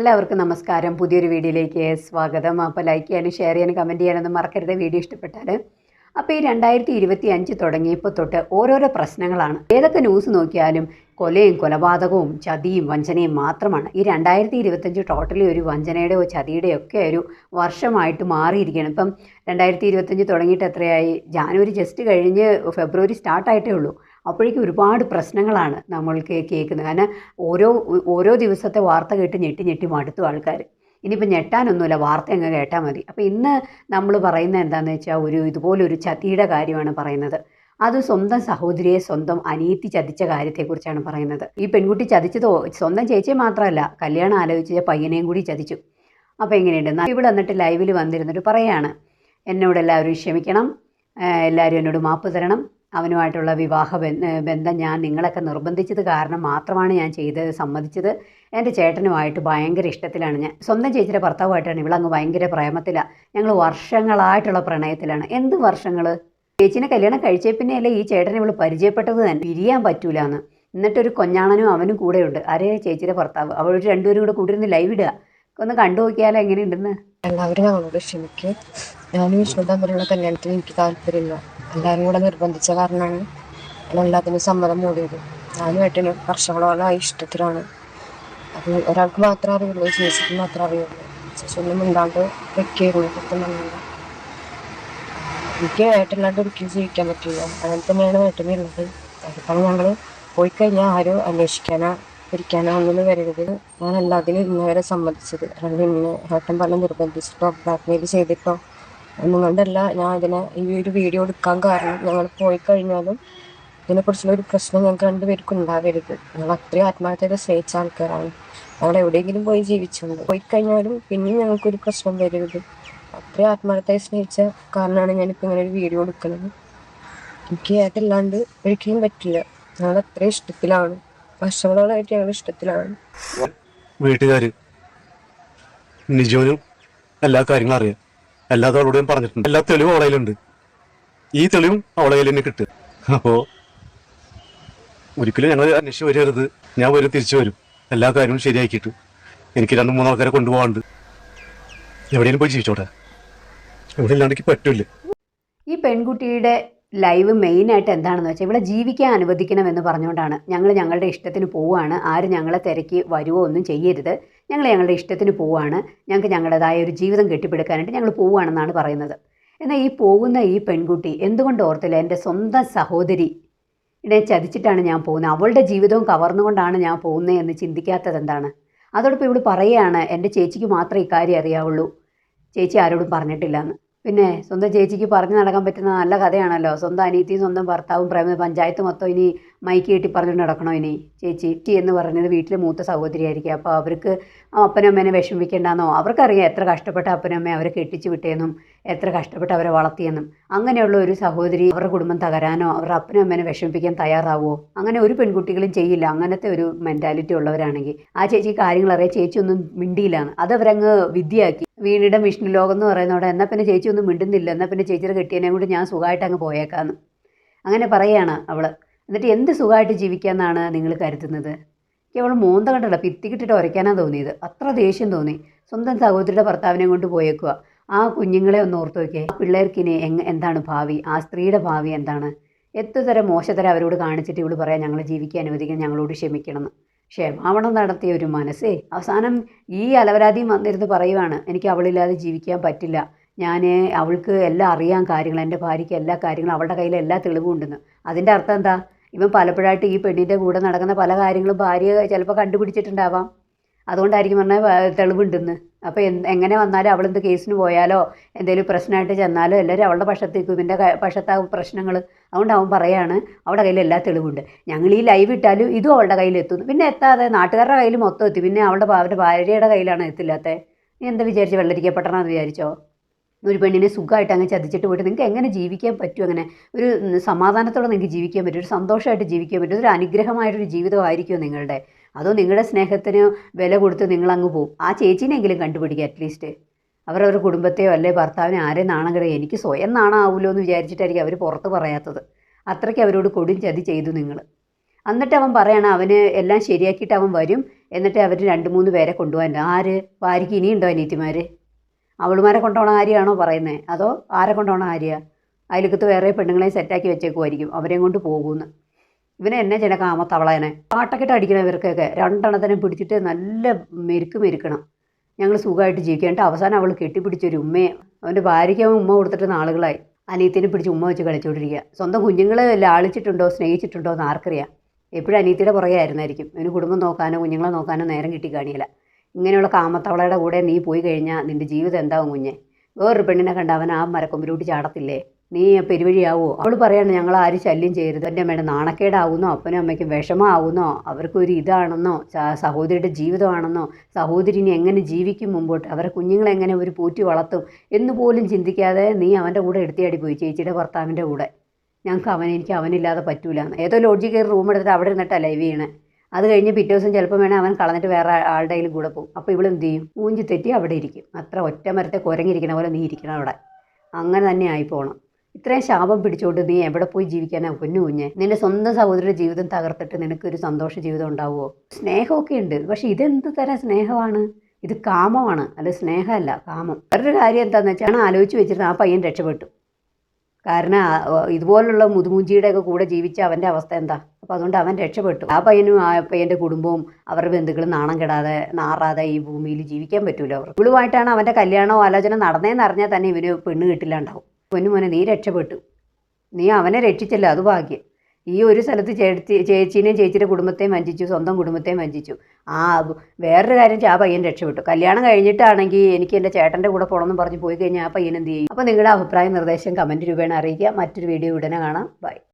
എല്ലാവർക്കും നമസ്കാരം. പുതിയൊരു വീഡിയോയിലേക്ക് സ്വാഗതം. അപ്പോൾ ലൈക്ക് ചെയ്യാനും ഷെയർ ചെയ്യാനും കമന്റ് ചെയ്യാനൊന്നും മറക്കരുത്. വീഡിയോ ഇഷ്ടപ്പെട്ടാൽ അപ്പോൾ ഈ രണ്ടായിരത്തി ഇരുപത്തി അഞ്ച് തുടങ്ങിയപ്പോൾ തൊട്ട് ഓരോരോ പ്രശ്നങ്ങളാണ്. ഏതൊക്കെ ന്യൂസ് നോക്കിയാലും കൊലയും കൊലപാതകവും ചതിയും വഞ്ചനയും മാത്രമാണ്. ഈ രണ്ടായിരത്തി ഇരുപത്തഞ്ച് ടോട്ടലി ഒരു വഞ്ചനയുടെയോ ചതിയുടെയോ ഒക്കെ ഒരു വർഷമായിട്ട് മാറിയിരിക്കുകയാണ്. ഇപ്പം രണ്ടായിരത്തി ഇരുപത്തഞ്ച് തുടങ്ങിയിട്ട് എത്രയായി? ജാനുവരി ജസ്റ്റ് കഴിഞ്ഞ് ഫെബ്രുവരി സ്റ്റാർട്ടായിട്ടേ ഉള്ളൂ. അപ്പോഴേക്കും ഒരുപാട് പ്രശ്നങ്ങളാണ് നമ്മൾക്ക് കേൾക്കുന്നത്. കാരണം ഓരോ ഓരോ ദിവസത്തെ വാർത്ത കേട്ട് ഞെട്ടി ഞെട്ടി മടുത്തു ആൾക്കാർ ഇനിയിപ്പോൾ ഞെട്ടാനൊന്നുമില്ല വാർത്ത അങ്ങ് കേട്ടാൽ മതി. അപ്പോൾ ഇന്ന് നമ്മൾ പറയുന്നത് എന്താണെന്ന് വെച്ചാൽ ഒരു ഇതുപോലൊരു ചതിയുടെ കാര്യമാണ് പറയുന്നത്. അത് സ്വന്തം സഹോദരിയെ സ്വന്തം അനിയത്തി ചതിച്ച കാര്യത്തെക്കുറിച്ചാണ് പറയുന്നത്. ഈ പെൺകുട്ടി ചതിച്ചതോ സ്വന്തം ചേച്ചിയെ മാത്രമല്ല കല്യാണം ആലോചിച്ച പയ്യനെയും കൂടി ചതിച്ചു. അപ്പോൾ എങ്ങനെയുണ്ട്? ഇവിടെ വന്നിട്ട് ലൈവിൽ വന്നിരുന്നിട്ട് പറയാണ് എന്നോട് എല്ലാവരും ക്ഷമിക്കണം എല്ലാവരും എന്നോട് മാപ്പ് തരണം അവനുമായിട്ടുള്ള വിവാഹ ബന്ധം ഞാൻ നിങ്ങളൊക്കെ നിർബന്ധിച്ചത് കാരണം മാത്രമാണ് ഞാൻ ചെയ്തത് സമ്മതിച്ചത്. എന്റെ ചേട്ടനുമായിട്ട് ഭയങ്കര ഇഷ്ടത്തിലാണ് ഞാൻ. സ്വന്തം ചേച്ചിയുടെ ഭർത്താവുമായിട്ടാണ് ഇവളങ്ങ് ഭയങ്കര പ്രേമത്തിലാണ് ഞങ്ങൾ വർഷങ്ങളായിട്ടുള്ള പ്രണയത്തിലാണ്. എന്ത് വർഷങ്ങൾ ചേച്ചിനെ കല്യാണം കഴിച്ചേ പിന്നെയല്ലേ ഈ ചേട്ടനെ ഇവൾ പരിചയപ്പെട്ടത് തന്നെ. പിരിയാൻ പറ്റൂല എന്ന് എന്നിട്ടൊരു കൊഞ്ഞാണനും അവനും കൂടെയുണ്ട്. അരേ ചേച്ചിയുടെ ഭർത്താവ്? അവൾ രണ്ടുപേരും കൂടെ കൂട്ടിരുന്ന് ലൈവ് ഇടുക. ഒന്ന് കണ്ടു നോക്കിയാലോ എങ്ങനെയുണ്ടെന്ന്? എല്ലാവരും ഞങ്ങളോട് ക്ഷമിക്കും. ഞാനും ഈ ശ്രദ്ധ കല്യാണത്തിന് എനിക്ക് താല്പര്യമില്ല. എല്ലാവരും കൂടെ നിർബന്ധിച്ച കാരണമാണ്. എല്ലാത്തിനും സമ്മതം മൂടിയത്. ഞാനും ഏട്ടനും വർഷങ്ങളോളമായി ഇഷ്ടത്തിലാണ്. അത് ഒരാൾക്ക് മാത്രമേ അറിയുള്ളൂ ചേച്ചിക്ക് മാത്രമേ അറിയുള്ളൂ. ചേച്ചി മുണ്ടാണ്ട് വെക്കായിരുന്നു സത്യം പറഞ്ഞാൽ എനിക്ക് ഏട്ടനില്ലാണ്ട് ഒരിക്കലും ജീവിക്കാൻ പറ്റില്ല. അങ്ങനെ തന്നെയാണ് ഏട്ടനുള്ളത് അതിപ്പോൾ ഞങ്ങൾ പോയി കഴിഞ്ഞാൽ ആരും അന്വേഷിക്കാനോ ഇരിക്കാനോ ഒന്നും വരരുത്. ഞാൻ എല്ലാത്തിനും ഇന്നുവരെ സമ്മതിച്ചത്. അല്ലെങ്കിൽ ഇന്ന് ഏട്ടൻ പല നിർബന്ധിച്ചിട്ടോ ബ്ലാക്ക്മെയിൽ ചെയ്തിട്ടോ ഒന്നും കൊണ്ടല്ല ഞാൻ ഇതിനെ ഈ ഒരു വീഡിയോ എടുക്കാൻ കാരണം ഞങ്ങൾ പോയി കഴിഞ്ഞാലും ഇതിനെക്കുറിച്ചുള്ള ഒരു പ്രശ്നം ഞങ്ങൾക്ക് രണ്ടുപേർക്കും ഉണ്ടാവരുത്. ഞങ്ങൾ അത്രയും ആത്മാർത്ഥത സ്നേഹിച്ച ആൾക്കാരാണ്. ഞങ്ങൾ എവിടെയെങ്കിലും പോയി ജീവിച്ചുണ്ട് പോയി കഴിഞ്ഞാലും പിന്നെയും ഞങ്ങൾക്കൊരു പ്രശ്നം വരരുത്. അത്രയും ആത്മാർത്ഥമായി സ്നേഹിച്ച കാരണമാണ് ഞാനിപ്പോൾ ഇങ്ങനെ ഒരു വീഡിയോ എടുക്കുന്നത്. എനിക്ക് അതല്ലാണ്ട് ഒരിക്കലും പറ്റില്ല. ഞങ്ങൾ അത്രയും ഇഷ്ടത്തിലാണ്. വർഷങ്ങളോളായിട്ട് ഞങ്ങൾ ഇഷ്ടത്തിലാണ്. വീട്ടുകാർ നിജോനും എല്ലാ കാര്യങ്ങളും അറിയാം. എല്ലാതും അവളോട് പറഞ്ഞിട്ടുണ്ട്. എല്ലാ തെളിവും അവളെ കയ്യിലുണ്ട്. ഈ തെളിവും അവളെ കയ്യിൽ തന്നെ കിട്ടുക അപ്പോ ഒരിക്കലും ഞങ്ങൾ അന്വേഷിച്ച് വരരുത്. ഞാൻ വരും തിരിച്ചു വരും. എല്ലാ കാര്യവും ശരിയാക്കിയിട്ട് എനിക്ക് രണ്ട് മൂന്ന് ആൾക്കാരെ കൊണ്ടുപോകാണ്ട് എവിടെയെങ്കിലും പോയി ജീവിച്ചോട്ടെ. എവിടെ ഇല്ലാണ്ടെങ്കിൽ ഈ പെൺകുട്ടിയുടെ ലൈവ് മെയിനായിട്ട് എന്താണെന്ന് വെച്ചാൽ ഇവിടെ ജീവിക്കാൻ അനുവദിക്കണമെന്ന് പറഞ്ഞുകൊണ്ടാണ് ഞങ്ങൾ ഞങ്ങളുടെ ഇഷ്ടത്തിന് പോവുകയാണ്. ആരും ഞങ്ങളെ തിരക്കി വരുവോ ഒന്നും ചെയ്യരുത്. ഞങ്ങൾ ഞങ്ങളുടെ ഇഷ്ടത്തിന് പോവുകയാണ്. ഞങ്ങൾക്ക് ഞങ്ങളുടേതായ ഒരു ജീവിതം കെട്ടിപ്പടുക്കാനായിട്ട് ഞങ്ങൾ പോവുകയാണെന്നാണ് പറയുന്നത്. എന്നാൽ ഈ പോകുന്ന ഈ പെൺകുട്ടി എന്തുകൊണ്ട് ഓർത്തില്ല? എന്റെ സ്വന്തം സഹോദരി ഇടയെ ചതിച്ചിട്ടാണ് ഞാൻ പോകുന്നത്. അവളുടെ ജീവിതവും കവർന്നുകൊണ്ടാണ് ഞാൻ പോകുന്നത് എന്ന് ചിന്തിക്കാത്തത് എന്താണ്? അതോടൊപ്പം ഇവിടെ പറയുകയാണ് എന്റെ ചേച്ചിക്ക് മാത്രമേ ഇക്കാര്യം അറിയാവുള്ളൂ. ചേച്ചി ആരോടും പറഞ്ഞിട്ടില്ല എന്ന് പിന്നെ സ്വന്തം ചേച്ചിക്ക് പറഞ്ഞു നടക്കാൻ പറ്റുന്ന നല്ല കഥയാണല്ലോ. സ്വന്തം അനിയത്തിയും സ്വന്തം ഭർത്താവും പ്രേമ പഞ്ചായത്ത് മൊത്തം ഇനി മൈക്ക് കെട്ടി പറഞ്ഞുകൊണ്ട് നടക്കണോ ഇനി? ചേച്ചി ടി എന്ന് പറയുന്നത് വീട്ടിലെ മൂത്ത സഹോദരിയായിരിക്കും അപ്പോൾ അവർക്ക് അപ്പനും അമ്മേനെ വിഷമിക്കേണ്ടെന്നോ അവർക്കറിയാം എത്ര കഷ്ടപ്പെട്ട അപ്പനും അമ്മയെ അവരെ കെട്ടിച്ചു വിട്ടേന്നും എത്ര കഷ്ടപ്പെട്ട് അവരെ വളർത്തിയെന്നും. അങ്ങനെയുള്ള ഒരു സഹോദരി അവരുടെ കുടുംബം തകരാനോ അവരുടെ അപ്പനും അമ്മേനെ വിഷമിപ്പിക്കാൻ തയ്യാറാവോ? അങ്ങനെ ഒരു പെൺകുട്ടികളും ചെയ്യില്ല. അങ്ങനത്തെ ഒരു മെന്റാലിറ്റി ഉള്ളവരാണെങ്കിൽ. ആ ചേച്ചി കാര്യങ്ങൾ അറിയാം. ചേച്ചി ഒന്നും മിണ്ടിയില്ലാന്ന് അതവരങ്ങ് വിദ്യയാക്കി വീണിടം വിഷ്ണു ലോകം എന്ന് പറയുന്നവിടെ എന്നാൽ പിന്നെ ചേച്ചി ഒന്നും മിണ്ടുന്നില്ല. എന്നാൽ പിന്നെ ചേച്ചിയുടെ കെട്ടിയതിനെ കൊണ്ട് ഞാൻ സുഖമായിട്ട് അങ്ങ് പോയേക്കാന്ന്. അങ്ങനെ പറയുകയാണ് അവൾ എന്നിട്ട് എന്ത് സുഖമായിട്ട് ജീവിക്കാമെന്നാണ് നിങ്ങൾ കരുതുന്നത്? അവൾ മോന്ത കണ്ടല്ല ഭിത്തിക്കിട്ടിട്ട് ഉരയ്ക്കാനാണ് തോന്നിയത്. അത്ര ദേഷ്യം തോന്നി. സ്വന്തം സഹോദരിയുടെ ഭർത്താവിനെ കൊണ്ട് പോയേക്കുക ആ കുഞ്ഞുങ്ങളെ ഒന്ന് ഓർത്ത് നോക്കിയേ. ആ പിള്ളേർക്കിനി എങ് എന്താണ് ഭാവി? ആ സ്ത്രീയുടെ ഭാവി എന്താണ്? എത്തുതരം മോശതരം അവരോട് കാണിച്ചിട്ട് ഇവൾ പറയാം ഞങ്ങൾ ജീവിക്കാൻ അനുവദിക്കാൻ ഞങ്ങളോട് ക്ഷമിക്കണം എന്ന് ക്ഷമാപണം നടത്തിയ ഒരു മനസ്സേ. അവസാനം ഈ അലവരാതിയും വന്നിരുന്ന് പറയുവാണ് എനിക്ക് അവളില്ലാതെ ജീവിക്കാൻ പറ്റില്ല. ഞാൻ അവൾക്ക് എല്ലാം അറിയാൻ കാര്യങ്ങൾ. എന്റെ ഭാര്യയ്ക്ക് എല്ലാ കാര്യങ്ങളും അവളുടെ കയ്യിൽ എല്ലാ തെളിവും ഉണ്ടെന്ന്. അതിന്റെ അർത്ഥം എന്താ? ഇവൻ പലപ്പോഴായിട്ട് ഈ പെണ്ണിന്റെ കൂടെ നടക്കുന്ന പല കാര്യങ്ങളും ഭാര്യ ചിലപ്പോൾ കണ്ടുപിടിച്ചിട്ടുണ്ടാവാം. അതുകൊണ്ടായിരിക്കും പറഞ്ഞാൽ തെളിവുണ്ടെന്ന്. അപ്പോൾ എങ്ങനെ വന്നാലും അവളെന്ത് കേസിന് പോയാലോ എന്തെങ്കിലും പ്രശ്നമായിട്ട് ചെന്നാലോ എല്ലാവരും അവളുടെ പക്ഷത്തേക്ക് ഇവന്റെ പക്ഷത്താവും പ്രശ്നങ്ങൾ അതുകൊണ്ട് അവൻ പറയാണ് അവളുടെ കയ്യിൽ എല്ലാ തെളിവുണ്ട്. ഞങ്ങൾ ഈ ലൈവ് ഇട്ടാലും ഇതും അവളുടെ കയ്യിൽ എത്തുന്നു. പിന്നെ എത്താതെ നാട്ടുകാരുടെ കയ്യിൽ മൊത്തം എത്തി. പിന്നെ അവളുടെ അവരുടെ ഭാര്യയുടെ കയ്യിലാണ് എത്തില്ലാത്തത് നീ എന്താ വിചാരിച്ചു വെള്ളരിക്കപ്പെട്ടണമെന്ന് വിചാരിച്ചോ? ഒരു പെണ്ണിനെ സുഖമായിട്ട് അങ്ങ് ചതിച്ചിട്ട് പോയിട്ട് നിങ്ങൾക്ക് എങ്ങനെ ജീവിക്കാൻ പറ്റും അങ്ങനെ? ഒരു സമാധാനത്തോടെ നിങ്ങൾക്ക് ജീവിക്കാൻ പറ്റും ഒരു സന്തോഷമായിട്ട് ജീവിക്കാൻ പറ്റും ഒരു അനുഗ്രഹമായിട്ടൊരു ജീവിതമായിരിക്കുമോ നിങ്ങളുടെ? അതോ നിങ്ങളുടെ സ്നേഹത്തിന് വില കൊടുത്ത് നിങ്ങളങ്ങ് പോവും. ആ ചേച്ചീനെങ്കിലും കണ്ടുപിടിക്കുക അറ്റ്ലീസ്റ്റ് അവരവരുടെ കുടുംബത്തെയോ അല്ലെ ഭർത്താവിനെ ആരെ നാണം എനിക്ക് സ്വയം നാണാവൂലോ എന്ന് വിചാരിച്ചിട്ടായിരിക്കും അവർ പുറത്ത് പറയാത്തത്. അത്രയ്ക്ക് അവരോട് കൊടും ചതി ചെയ്തു നിങ്ങൾ എന്നിട്ട് അവൻ പറയണം അവന് എല്ലാം ശരിയാക്കിയിട്ട് അവൻ വരും. എന്നിട്ട് അവർ രണ്ട് മൂന്ന് പേരെ കൊണ്ടുപോകാൻ ആര്? ഭാര്യയ്ക്ക് ഇനിയുണ്ടോ അനീറ്റിമാർ അവളുമാരെ കൊണ്ടുപോകണ കാര്യമാണോ പറയുന്നത് അതോ ആരെ കൊണ്ടുപോകണ കാര്യമാണ് അതിലകത്ത് വേറെ പെണ്ണുങ്ങളെ സെറ്റാക്കി വെച്ചേക്കുമായിരിക്കും അവരെയും കൊണ്ട് പോകുമെന്ന് ഇവനെ എന്നെ ചെയ്യണ കാമത്തവളേനെ പാട്ടക്കെട്ട് അടിക്കണം ഇവർക്കൊക്കെ. രണ്ടെണ്ണത്തിനെ പിടിച്ചിട്ട് നല്ല മെരുക്ക് മെരുക്കണം. ഞങ്ങൾ സുഖമായിട്ട് ജീവിക്കേണ്ട അവസാനം അവൾ കെട്ടിപ്പിടിച്ചൊരു ഉമ്മയെ അവന്റെ ഭാര്യയ്ക്ക് അവൻ ഉമ്മ കൊടുത്തിട്ട് നാളുകളായി. അനിയത്തിനെ പിടിച്ച് ഉമ്മ വെച്ച് കളിച്ചുകൊണ്ടിരിക്കുക സ്വന്തം കുഞ്ഞുങ്ങളെ ലാളിച്ചിട്ടുണ്ടോ സ്നേഹിച്ചിട്ടുണ്ടോ എന്ന് ആർക്കറിയാം എപ്പോഴും അനിയത്തിയുടെ പുറകെ ആയിരുന്നായിരിക്കും. അവന് കുടുംബം നോക്കാനോ കുഞ്ഞുങ്ങളെ നോക്കാനോ നേരം കിട്ടി കാണിയില്ല ഇങ്ങനെയുള്ള കാമത്തവളയുടെ കൂടെ നീ പോയി കഴിഞ്ഞാൽ നിന്റെ ജീവിതം എന്താവും കുഞ്ഞെ? വേറൊരു പെണ്ണിനെ കണ്ട അവൻ ആ മരക്കൊമ്പിലൂട്ടി ചാടത്തില്ലേ? നീ പെരുവഴിയാവോ. അവൾ പറയാണ് ഞങ്ങൾ ആര് ശല്യം ചെയ്യരുത്. എന്റെ അമ്മയുടെ നാണക്കേടാവുന്നോ അപ്പനും അമ്മയ്ക്കും വിഷമമാവുന്നോ അവർക്കൊരു ഇതാണെന്നോ സഹോദരിയുടെ ജീവിതമാണെന്നോ സഹോദരി ഇനി എങ്ങനെ ജീവിക്കും മുമ്പോട്ട് അവരെ കുഞ്ഞുങ്ങളെ എങ്ങനെ ഒരു പൂറ്റി വളർത്തും എന്ന് പോലും ചിന്തിക്കാതെ നീ അവന്റെ കൂടെ എടുത്തിയാടി പോയി ചേച്ചിയുടെ ഭർത്താവിന്റെ കൂടെ. ഞങ്ങൾക്ക് അവൻ എനിക്ക് അവനില്ലാതെ പറ്റൂല ഏതോ ലോഡ്ജിൽ കയറി റൂം എടുത്തിട്ട് അവിടെ ഇരുന്നിട്ടാണ് ലൈവ് ചെയ്യണേ. അത് കഴിഞ്ഞ് പിറ്റേ ദിവസം ചിലപ്പോൾ വേണേൽ അവൻ കളഞ്ഞിട്ട് വേറെ ആളുടെ കൂടെ പോകും. അപ്പോൾ ഇവൾ എന്ത് ചെയ്യും? മൂഞ്ചി തെറ്റി അവിടെ ഇരിക്കും. അത്ര ഒറ്റ മരത്തെ കുരങ്ങിരിക്കണ പോലെ നീ ഇരിക്കണം അവിടെ. അങ്ങനെ തന്നെ ആയി പോകണം ഇത്രയും ശാപം പിടിച്ചോണ്ട് നീ എവിടെ പോയി ജീവിക്കാനാ കുഞ്ഞു കുഞ്ഞെ? നിന്റെ സ്വന്തം സഹോദരിയുടെ ജീവിതം തകർത്തിട്ട് നിനക്കൊരു സന്തോഷ ജീവിതം ഉണ്ടാവുമോ സ്നേഹമൊക്കെ ഉണ്ട്. പക്ഷെ ഇതെന്ത് തരം സ്നേഹമാണ്? ഇത് കാമമാണ്. അല്ല സ്നേഹമല്ല കാമം. വേറൊരു കാര്യം എന്താണെന്ന് വെച്ചാൽ ആലോചിച്ച് വെച്ചിരുന്ന ആ പയ്യൻ രക്ഷപ്പെട്ടു. കാരണം ഇതുപോലുള്ള മുതുമൂഞ്ചിയുടെ ഒക്കെ കൂടെ ജീവിച്ച അവന്റെ അവസ്ഥ എന്താ? അപ്പോൾ അതുകൊണ്ട് അവൻ രക്ഷപ്പെട്ടു. ആ പയ്യനും ആ പയ്യന്റെ കുടുംബവും അവരുടെ ബന്ധുക്കളും നാണം കെടാതെ നാറാതെ ഈ ഭൂമിയിൽ ജീവിക്കാൻ പറ്റൂല അവർ. ഇവളുമായിട്ടാണ് അവന്റെ കല്യാണമോ ആലോചന നടന്നതെന്ന് അറിഞ്ഞാൽ തന്നെ ഇവന് പെണ്ണ് കിട്ടില്ലാണ്ടാവും. പൊന്നു മോനെ നീ രക്ഷപ്പെട്ടു. നീ അവനെ രക്ഷിച്ചല്ല അത് ഭാഗ്യം. ഈ ഒരു സ്ഥലത്ത് ചേച്ചി ചേച്ചീനെയും ചേച്ചിയുടെ കുടുംബത്തെയും വഞ്ചിച്ചു സ്വന്തം കുടുംബത്തെയും വഞ്ചിച്ചു. ആ വേറൊരു കാര്യം ആ പയ്യൻ രക്ഷപ്പെട്ടു. കല്യാണം കഴിഞ്ഞിട്ടാണെങ്കിൽ എനിക്ക് എന്റെ ചേട്ടന്റെ കൂടെ പോകണമെന്ന് പറഞ്ഞ് പോയി കഴിഞ്ഞാൽ ആ പയ്യൻ എന്ത് ചെയ്യും? അപ്പോൾ നിങ്ങളുടെ അഭിപ്രായം നിർദ്ദേശം കമന്റ് രൂപേണ അറിയിക്കുക. മറ്റൊരു വീഡിയോ ഉടനെ കാണാം. ബൈ